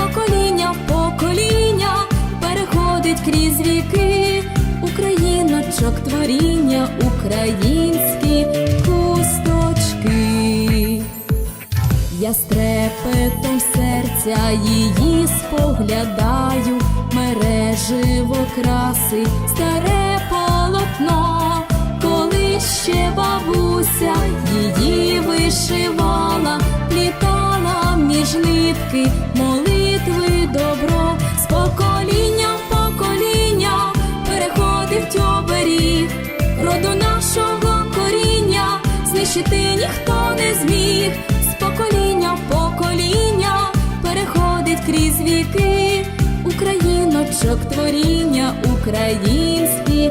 покоління в покоління переходить крізь віки, Україночок творіння, українські хусточки. Я з трепетом серця її споглядаю, мереживо краси, старе полотно, коли ще бабуся її вишивала, плітала між роду нашого коріння знищити ніхто не зміг, з покоління в покоління переходить крізь віки, Україночок творіння, українські